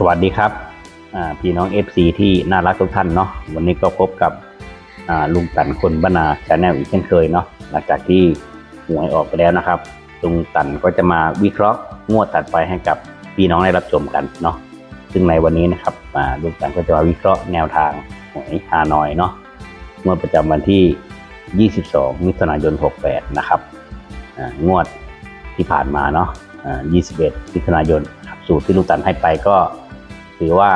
สวัสดีครับพี่น้อง FC ที่น่ารักทุกท่านเนาะวันนี้ก็พบกับลุงตันคนบรรณาชาแนลอีกเช่นเคยเนาะหลังจากที่หวยออกไปแล้วนะครับลุงตันก็จะมาวิเคราะห์งวดถัดไปให้กับพี่น้องได้รับชมกันเนาะซึ่งในวันนี้นะครับลุงตันก็จะมาวิเคราะห์แนวทางหวยฮานอยเนาะงวดประจำวันที่ 22 มิถุนายน 68 นะครับงวดที่ผ่านมาเนาะ21 มิถุนายนสูตรที่ลุงตันให้ไปก็ ถือว่า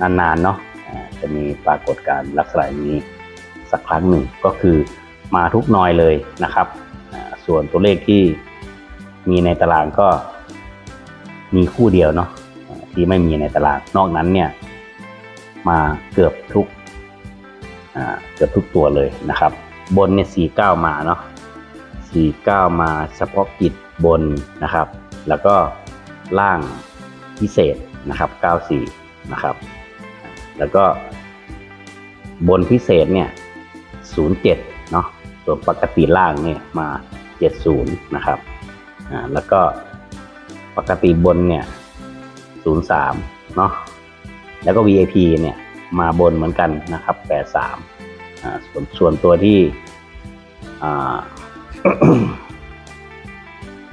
นานๆเนาะจะมีปรากฏการณ์ลักษณะนี้สักครั้งหนึ่งก็คือมาทุกนอยเลยนะครับ ส่วนตัวเลขที่มีในตารางก็มีคู่เดียวเนาะที่ไม่มีในตาราง นอกนั้นเนี่ยมาเกือบทุกเกือบทุกตัวเลยนะครับ บนเนี่ยสี่เก้ามาเนาะสี่เก้ามาเฉพาะกิจบนนะครับ แล้วก็ล่างพิเศษนะครับ94นะครับ แล้วก็บนพิเศษเนี่ย07เนาะส่วนปกติล่างเนี่ยมา 70นะครับอ่าแล้วก็ปกติบนเนี่ย03เนาะแล้วก็ VIP เนี่ยมาบนเหมือนกันนะครับ83อ่าส่วนส่วนตัวที่อ่า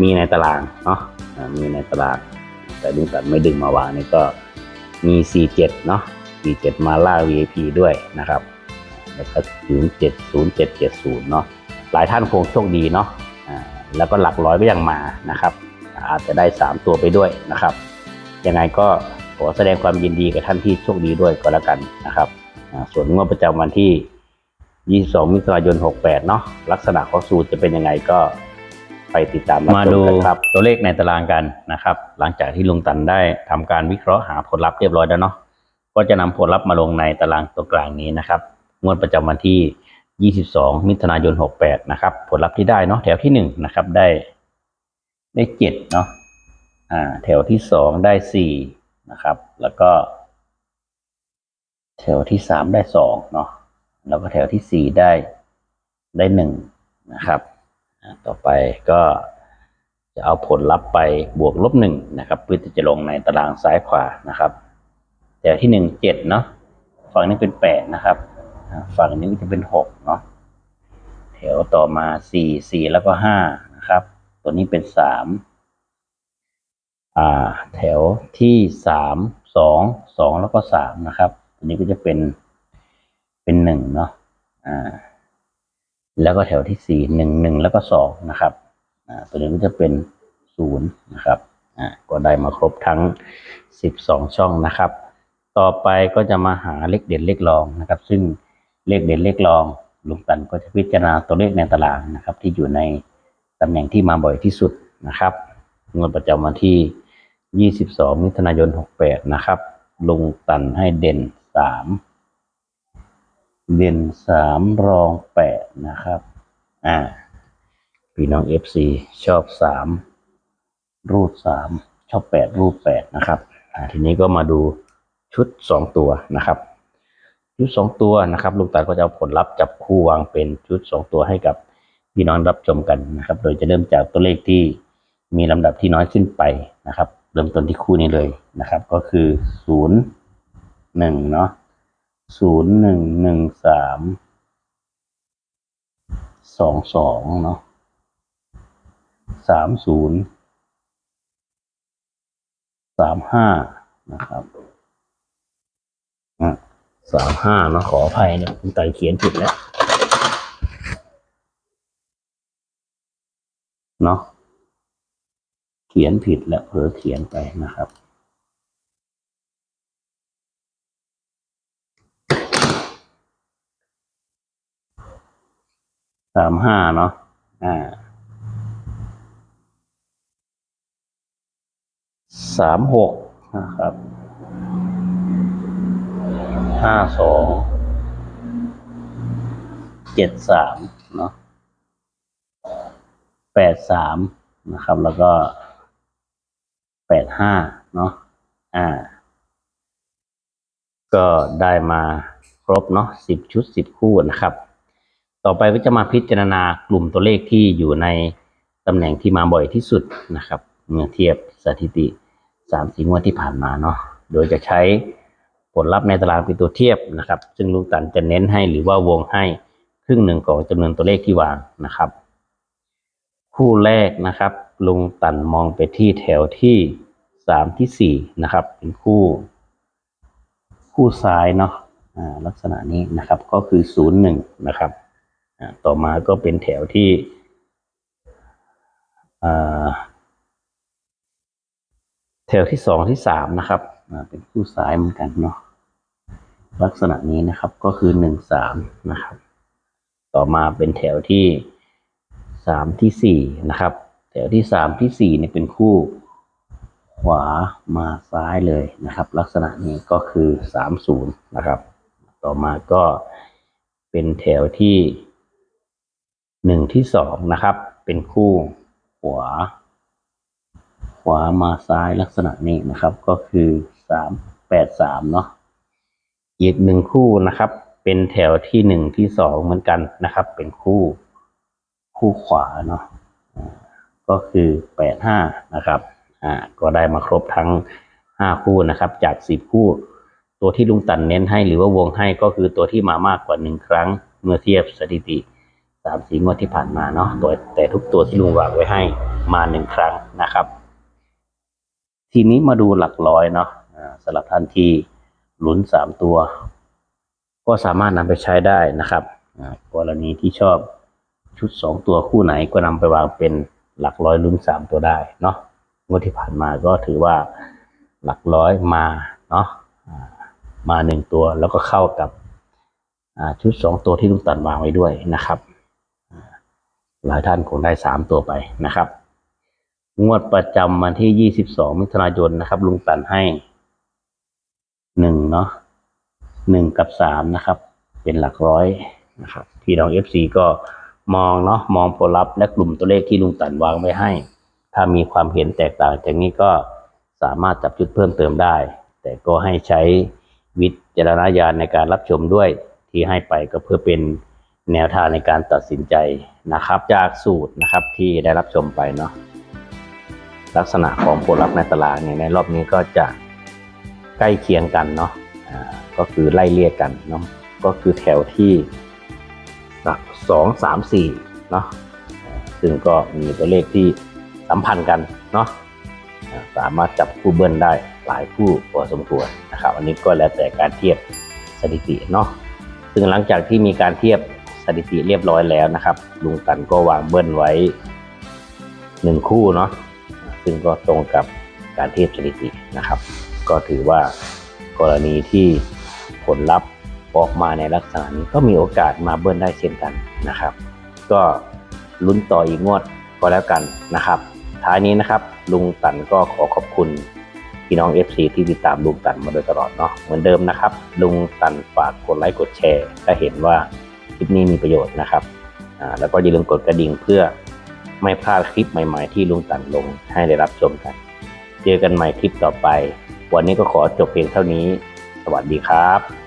มีในตารางเนาะอ่ามีในตาราง แต่ลุงตัดไม่ดึงมาวางนี่ก็มี 47 เนาะ47 มาล่า VIP ด้วยนะครับ แล้วก็07 07 70 เนาะหลายท่านคงโชคดีเนาะแล้วก็หลักร้อยก็ยังมานะครับ อาจจะได้ 3 ตัวไปด้วยนะครับ ยังไงก็ขอแสดงความยินดีกับท่านที่โชคดีด้วยก็แล้วกันนะครับ ส่วนงวดประจำวันที่ 22 มิถุนายน 68 เนาะลักษณะของสูตรจะเป็นยังไงก็ ไปติดตามรับมาชดูกันครับตัวเลขในตารางกันนะครับ หลังจากที่ลุงตันได้ทำการวิเคราะห์หาผลลัพธ์เรียบร้อยแล้วเนาะก็จะนำผลลัพธ์มาลงในตารางตัวกลางนี้นะครับงวดประจำวันที่ 22 มิถุนายน 68 นะครับ ผลลัพธ์ที่ได้เนาะแถวที่ 1 นะครับ ได้ได้7เนาะอ่า แถวที่ 2 ได้ 4 นะครับ แล้วก็ แถวที่ 3 ได้ 2 เนาะแล้วก็แถวที่ 4 ได้ได้ 1 นะครับอ่า ต่อไปก็จะเอาผลลัพธ์ไปบวกลบหนึ่งนะครับเพื่อที่จะลงในตารางซ้ายขวานะครับแต่ที่หนึ่งเจ็ดเนาะฝั่งนี้เป็นแปดนะครับ ฝั่งนี้ก็จะเป็นหกเนาะแถวต่อมาสี่สี่แล้วก็ห้านะครับ ตัวนี้เป็นสามอ่าแถวที่สามสองสองแล้วก็สามนะครับ ตัวนี้ก็จะเป็นเป็นหนึ่งเนาะอ่า แล้วก็แถวที่สี่หนึ่งหนึ่งแล้วก็สองนะครับตัวนี้ก็จะเป็นศูนย์นะครับก็ได้มาครบทั้งสิบสองช่องนะครับ ต่อไปก็จะมาหาเลขเด่นเลขรองนะครับ ซึ่งเลขเด่นเลขรองลุงตันก็จะพิจารณาตัวเลขในตารางนะครับ ที่อยู่ในตำแหน่งที่มาบ่อยที่สุดนะครับงวดประจำวันที่ 22 มิถุนายน 68 นะครับ ลุงตันให้เด่น 3 เด่นสามรองแปดนะครับ อ่า พี่น้องเอฟซีชอบสามรูดสามชอบแปดรูดแปดนะครับ อ่า ทีนี้ก็มาดูชุดสองตัวนะครับ ชุดสองตัวนะครับ ลูกตาก็จะเอาผลลัพธ์จับคู่วางเป็นชุดสองตัวให้กับพี่น้องรับชมกันนะครับ โดยจะเริ่มจากตัวเลขที่มีลำดับที่น้อยขึ้นไปนะครับ เริ่มต้นที่คู่นี้เลยนะครับ ก็คือศูนย์หนึ่งเนาะ ศูนย์หนึ่งหนึ่งสามสองสองเนาะสามศูนย์สามห้านะครับอะสามห้านะขออภัยเนี่ยคุณไตเขียนผิดแล้วเนาะเขียนผิดแล้วเผลอเขียนไปนะครับ สามห้าเนาะอ่าสามหกนะครับห้าสองเจ็ดสามเนาะแปดสามนะครับ แล้วก็แปดห้าเนาะอ่า ก็ได้มาครบเนาะสิบชุดสิบคู่นะครับ ต่อไปก็จะมาพิจารณากลุ่มตัวเลขที่อยู่ในตำแหน่งที่มาบ่อยที่สุดนะครับ เมื่อเทียบสถิติสามสี่งวดที่ผ่านมาเนาะโดยจะใช้ผลลัพธ์ในตารางเป็นตัวเทียบนะครับ ซึ่งลุงตันจะเน้นให้หรือว่าวงให้ครึ่งหนึ่งของจำนวนตัวเลขที่วางนะครับ คู่แรกนะครับ ลุงตันมองไปที่แถวที่สามที่สี่นะครับ เป็นคู่ คู่ซ้ายเนาะอ่าลักษณะนี้นะครับก็คือศูนย์หนึ่งนะครับ ต่อมาก็เป็นแถวที่แถวที่สองที่สามนะครับเป็นคู่ซ้ายเหมือนกันเนาะลักษณะนี้นะครับก็คือหนึ่งสามนะครับ ต่อมาเป็นแถวที่สามที่สี่นะครับ แถวที่สามที่สี่เนี่ยเป็นคู่ขวามาซ้ายเลยนะครับ ลักษณะนี้ก็คือสามศูนย์นะครับ ต่อมาก็เป็นแถวที่ หนึ่งที่สองนะครับ เป็นคู่ขวาขวามาซ้ายลักษณะนี้นะครับ ก็คือสามแปดสามเนาะอีกหนึ่งคู่นะครับ เป็นแถวที่หนึ่งที่สองเหมือนกันนะครับ เป็นคู่ คู่ขวาเนาะก็คือแปดห้านะครับอ่าก็ได้มาครบทั้งห้าคู่นะครับ จากสิบคู่ตัวที่ลุงตันเน้นให้หรือว่าวงให้ก็คือตัวที่มามากกว่าหนึ่งครั้ง เมื่อเทียบสถิติ สามสี่งวดที่ผ่านมาเนาะตัวแต่ทุกตัวที่ลุงวางไว้ให้มาหนึ่งครั้งนะครับ ทีนี้มาดูหลักร้อยเนาะสำหรับท่านที่ลุ้นสามตัว ก็สามารถนำไปใช้ได้นะครับกรณีที่ชอบชุดสองตัวคู่ไหนก็นำไปวางเป็นหลักร้อยลุ้นสามตัวได้เนาะงวดที่ผ่านมาก็ถือว่าหลักร้อยมาเนาะมาหนึ่งตัวแล้วก็เข้ากับชุดสองตัวที่ลุงตันวางไว้ด้วยนะครับ หลายท่านคงได้สามตัวไปนะครับ งวดประจำวันที่ยี่สิบสองมิถุนายนนะครับ ลุงตันให้หนึ่งเนาะหนึ่งกับสามนะครับ เป็นหลักร้อยนะครับพี่น้องเอฟซีก็มองเนาะมองผลลัพธ์และกลุ่มตัวเลขที่ลุงตันวางไว้ให้ ถ้ามีความเห็นแตกต่างจากนี้ก็สามารถจับจุดเพิ่มเติมได้ แต่ก็ให้ใช้วิจารณญาณในการรับชมด้วยที่ให้ไปก็เพื่อเป็น แนวทางในการตัดสินใจนะครับ จากสูตรนะครับที่ได้รับชมไปเนาะลักษณะของผลลัพธ์ในตารางเนี่ยในรอบนี้ก็จะใกล้เคียงกันเนาะก็คือไล่เลี่ยกันเนาะก็คือแถวที่สองสามสี่เนาะซึ่งก็มีตัวเลขที่สัมพันธ์กันเนาะสามารถจับคู่เบิ้ลได้หลายคู่พอสมควรนะครับ อันนี้ก็แล้วแต่การเทียบสถิติเนาะซึ่งหลังจากที่มีการเทียบ สถิติเรียบร้อยแล้วนะครับลุงตันก็วางเบิ้ลไว้หนึ่งคู่เนาะซึ่งก็ตรงกับการเทียบสถิตินะครับ ก็ถือว่ากรณีที่ผลลัพธ์ออกมาในลักษณะนี้ก็มีโอกาสมาเบิ้ลได้เช่นกันนะครับ ก็ลุ้นต่ออีกงวดก็แล้วกันนะครับ ท้ายนี้นะครับ ลุงตันก็ขอขอบคุณพี่น้อง FC ที่ติดตามลุงตันมาโดยตลอดเนาะเหมือนเดิมนะครับ ลุงตันฝากกดไลค์กดแชร์ ถ้าเห็นว่า คลิปนี้มีประโยชน์นะครับแล้วก็อย่าลืมกดกระดิ่งเพื่อไม่พลาดคลิปใหม่ ๆ ที่ลุงตันลงให้ได้รับชมกัน เจอกันใหม่คลิปต่อไป วันนี้ก็ขอจบเพียงเท่านี้ สวัสดีครับ